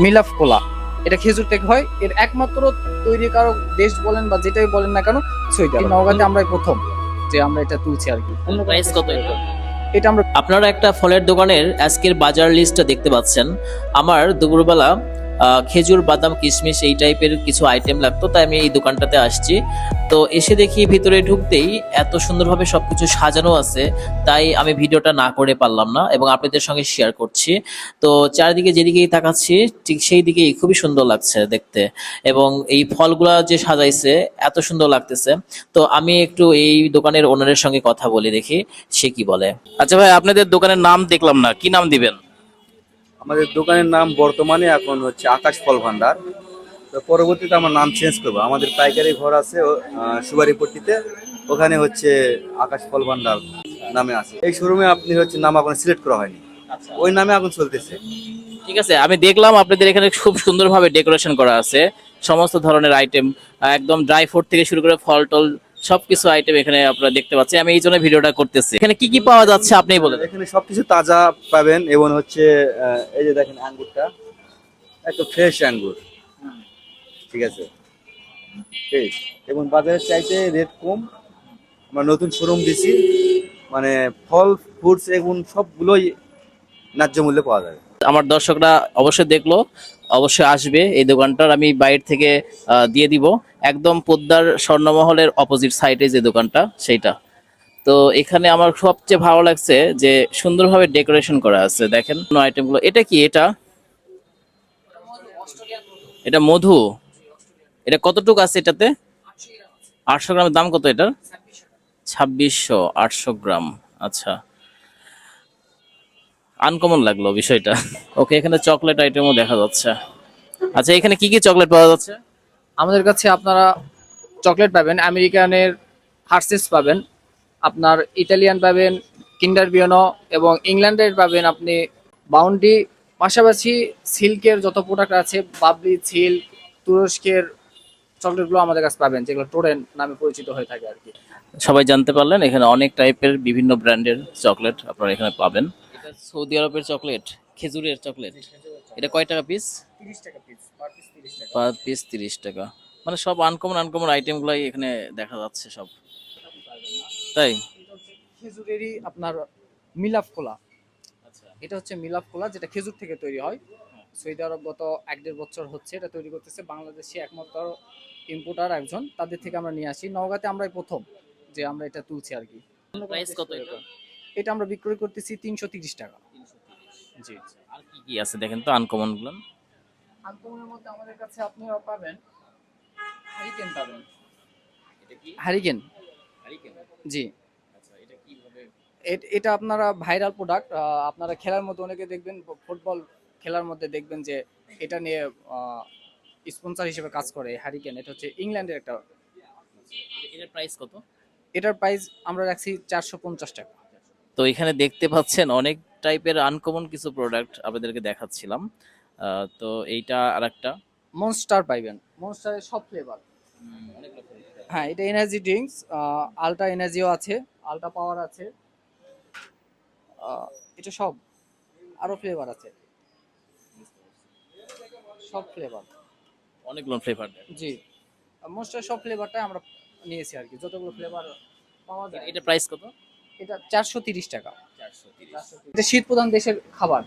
মিলাফ কোলা। এটা খেজুর থেকে হয়। এর একমাত্র তৈরি কারও দেশ বলেন বা যেটাই বলেন না কেন সৌদি আরব। নওগাঁতে আমরাই প্রথম যে আমরা এটা তুলছি আর কি। প্রাইস কত এটা- এটা আমরা আপনারা একটা ফলের দোকানের আজকের বাজার লিস্টটা দেখতে পাচ্ছেন। আমার দুপুরবেলা খেজুর, বাদাম, কিশমিশ এই টাইপের কিছু আইটেম লাগতো, তাই আমি এই দোকানটাতে আসছি। তো এসে দেখি ভিতরে ঢুকতেই এত সুন্দরভাবে সবকিছু সাজানো আছে, তাই আমি ভিডিওটা না করে পারলাম না এবং আপনাদের সঙ্গে শেয়ার করছি। তো চারিদিকে যেদিকেই তাকাচ্ছি, ঠিক সেই দিকেই খুবই সুন্দর লাগছে দেখতে এবং এই ফলগুলা যে সাজাইছে, এত সুন্দর লাগতেছে। তো আমি একটু এই দোকানের ওনারের সঙ্গে কথা বলে দেখি, সে কি বলে। আচ্ছা ভাই, আপনাদের দোকানের নাম দেখলাম না, কি নাম দিবেন? আমাদের দোকানের নাম বর্তমানে এখন হচ্ছে আকাশ ফল ভান্ডার। তো পরবর্তীতে আমার নাম চেঞ্জ করব। আমাদের পাইকারি ঘর আছে সুবারিপট্টিতে। ওখানে হচ্ছে আকাশ ফল ভান্ডার নামে আছে। এই শোরুমে আপনি হচ্ছে নাম এখন সিলেক্ট করা হয়নি। ওই নামে এখন চলতেছে। ঠিক আছে আমি দেখলাম আপনাদের এখানে খুব সুন্দরভাবে ডেকোরেশন করা আছে। সমস্ত ধরনের আইটেম একদম ড্রাই ফ্রুট থেকে শুরু করে ফল টল সবকিছু আইটেম এখানে আপনারা দেখতে পাচ্ছেন। আমি এই জন্য ভিডিওটা করতেছি। এখানে কি কি পাওয়া যাচ্ছে আপনি বলেন। এখানে সবকিছু তাজা পাবেন এবং হচ্ছে এই যে দেখেন আঙ্গুরটা একটু ফ্রেশ আঙ্গুর। ঠিক আছে? ফ্রেশ এবং বাজারের চাইতে রেট কম। আমরা নতুন শোরুম দিছি। মানে ফল ফ্রুটস এবং সবগুলোই ন্যায্য মূল্যে পাওয়া যাবে। আমার দর্শকরা অবশ্যই দেখল, অবশ্যই আসবে এই দোকানটার। আমি বাইরে থেকে দিয়ে দিব। একদম পোদ্দার স্বর্ণমহলের অপোজিট সাইডে যে দোকানটা, সেইটা। তো এখানে আমার সবচেয়ে ভালো লাগছে যে সুন্দরভাবে ডেকোরেশন করা আছে। দেখেন আইটেমগুলো এটা কি এটা? এটা মধু। এটা কতটুকু আছে এটাতে? আটশো গ্রামের দাম কত এটার? ছাব্বিশশো, আটশো গ্রাম। আচ্ছা। আনকমন লাগল বিষয়টা। ওকে এখানে চকলেট আইটেমও দেখা যাচ্ছে। আচ্ছা এখানে কি কি চকলেট পাওয়া যাচ্ছে? আমাদের কাছে আপনারা চকলেট পাবেন আমেরিকানের হার্সেস পাবেন আপনার ইটালিয়ান পাবেন কিন্ডার বিয়নো এবং ইংল্যান্ডের পাবেন আপনি বাউন্ডি পাশাপাশি সিল্কের যত প্রোডাক্ট আছে বাবলি সিল্ক তুরস্কের চকলেটগুলো আমাদের কাছে পাবেন যেগুলো টোরেন নামে পরিচিত হয়ে থাকে আর কি। সবাই জানতে পারলেন এখানে অনেক টাইপের বিভিন্ন ব্র্যান্ডের চকলেট আপনারা এখানে পাবেন। এটা সৌদি আরবের চকলেট খেজুরের চকলেট। এটা কয় টাকা পিস তিরিশ টাকা পিস পার পিস তিরিশ টাকা। মানে সব আনকমন আনকমন আইটেমগুলাই এখানে দেখা যাচ্ছে সব। তাই? এটা হচ্ছে খেজুরেরই আপনার মিলাফ কোলা। আচ্ছা। এটা হচ্ছে মিলাফ কোলা যেটা খেজুর থেকে তৈরি হয়। সৌদি আরব গত এক দেড় বছর হচ্ছে এটা তৈরি করতেছে। বাংলাদেশে একমাত্র ইম্পোর্টার একজন। তাদের থেকে আমরা নিয়ে আসি। নওগাঁতে আমরাই প্রথম যে আমরা এটা তুলছি আর কি। প্রাইস কত এটা? এটা আমরা বিক্রয় করতেছি তিনশো তিরিশ টাকা। জি। আর কি কি আছে দেখেন তো আনকমনগুলো? আনকমনের মধ্যে আমাদের কাছে আপনারা পাবেন হারিকেন পাবেন। এটা কি? হারিকেন জি। আচ্ছা এটা কীভাবে? এটা আপনারা ভাইরাল প্রোডাক্ট আপনারা খেলার মধ্যে অনেকে দেখবেন ফুটবল খেলার মধ্যে দেখবেন যে এটা নিয়ে স্পন্সর হিসেবে কাজ করে হ্যারিকেন এটা হচ্ছে ইংল্যান্ডের একটা এটার প্রাইস কত? এটার প্রাইস আমরা রাখছি চারশো পঞ্চাশ টাকা। তো এখানে দেখতে পাচ্ছেন অনেক টাইপের আনকমন কিছু প্রোডাক্ট আপনাদেরকে দেখাচ্ছিলাম। তো এইটা আর একটা মনস্টার পাইবেন। মনস্টারের সব ফ্লেভার হ্যাঁ এটা এনার্জি ড্রিঙ্কস আলট্রা এনার্জিও আছে আলট্রা পাওয়ার আছে এটা সব। আরও ফ্লেভার আছে। সব ফ্লেভার অনেকগুলো ফ্লেভার জি। মনস্টার সব ফ্লেভারটাই আমরা নিয়েছি আর কি যতগুলো ফ্লেভার পাওয়া যায়। এটা প্রাইস কত? এটা চারশো তিরিশ টাকা। এটা শীত প্রধান দেশের খাবার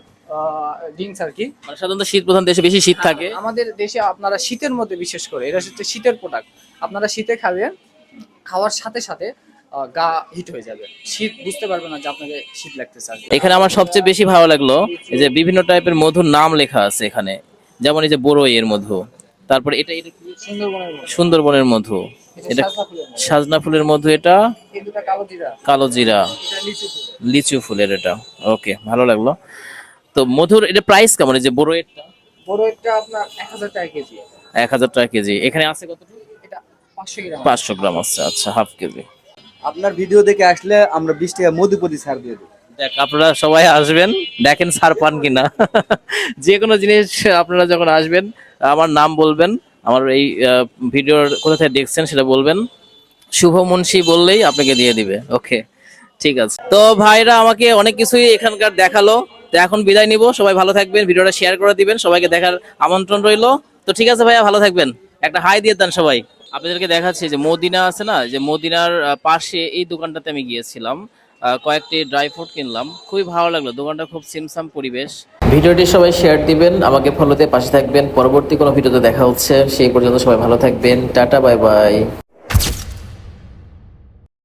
ড্রিঙ্কস আর কি। মানে সাধারণত শীত প্রধান দেশে বেশি শীত থাকে। আমাদের দেশে আপনারা শীতের মধ্যে বিশেষ করে এটা হচ্ছে শীতের প্রোডাক্ট আপনারা শীতে খাবেন খাওয়ার সাথে সাথে গা হিট হয়ে যাবে। শীত বুঝতে পারবে না যে আপনাকে শীত লাগতেছে এখানে আমার সবচেয়ে বেশি ভালো লাগল যে বিভিন্ন টাইপের মধুর নাম লেখা আছে এখানে। যেমন এই যে বড়ই এর মধু তারপর এটা এটা সুন্দরবনের সুন্দরবনের মধু। এটা এটা সাজনা ফুলের মধ্যে। মধু এটা কালো জিরা। কালো জিরা এটা লিচু ফুলের এটা। ওকে ভালো লাগল। তো মধুর এটা প্রাইস কেমন? এই যে বড় এটা? বড় একটা আপনার এক হাজার টাকা কেজি। এক হাজার টাকা কেজি। এখানে আছে কতটুকু এটা পাঁচশো গ্রাম। আছে। আচ্ছা হাফ কেজি। আপনার ভিডিও দেখে আসলে আমরা বিশ টাকা মধুপতি ছাড় দিয়ে দেবো। দেখ আপনারা সবাই আসবেন দেখেন সার পান কিনা। যে কোনো জিনিস আপনারা যখন আসবেন আমার নাম বলবেন আমার এই ভিডিওর কোথা থেকে দেখছেন সেটা বলবেন। শুভ মুন্সি বললেই আপনাকে দিয়ে দিবে। ওকে, ঠিক আছে। তো ভাইরা আমাকে অনেক কিছুই এখানকার দেখাল। তো এখন বিদায় নিব। সবাই ভালো থাকবেন, ভিডিওটা শেয়ার করে দিবেন, সবাইকে দেখার আমন্ত্রণ রইল। তো ঠিক আছে ভাইয়া, ভালো থাকবেন। একটা হাই দিয়ে দেন সবাই। আপনাদেরকে দেখাচ্ছি যে মদিনা আছে না, যে মদিনার পাশে এই দোকানটাতে আমি গিয়েছিলাম। কয়েকটি ড্রাই ফ্রুট কিনলাম। খুবই ভালো লাগল। দোকানটা খুব সিমসাম পরিবেশ। ভিডিওটি সবাই শেয়ার দিবেন, আমাকে ফলোতে পাশে থাকবেন। পরবর্তী কোনো ভিডিওতে দেখা হচ্ছে, সেই পর্যন্ত সবাই ভালো থাকবেন। Tata bye bye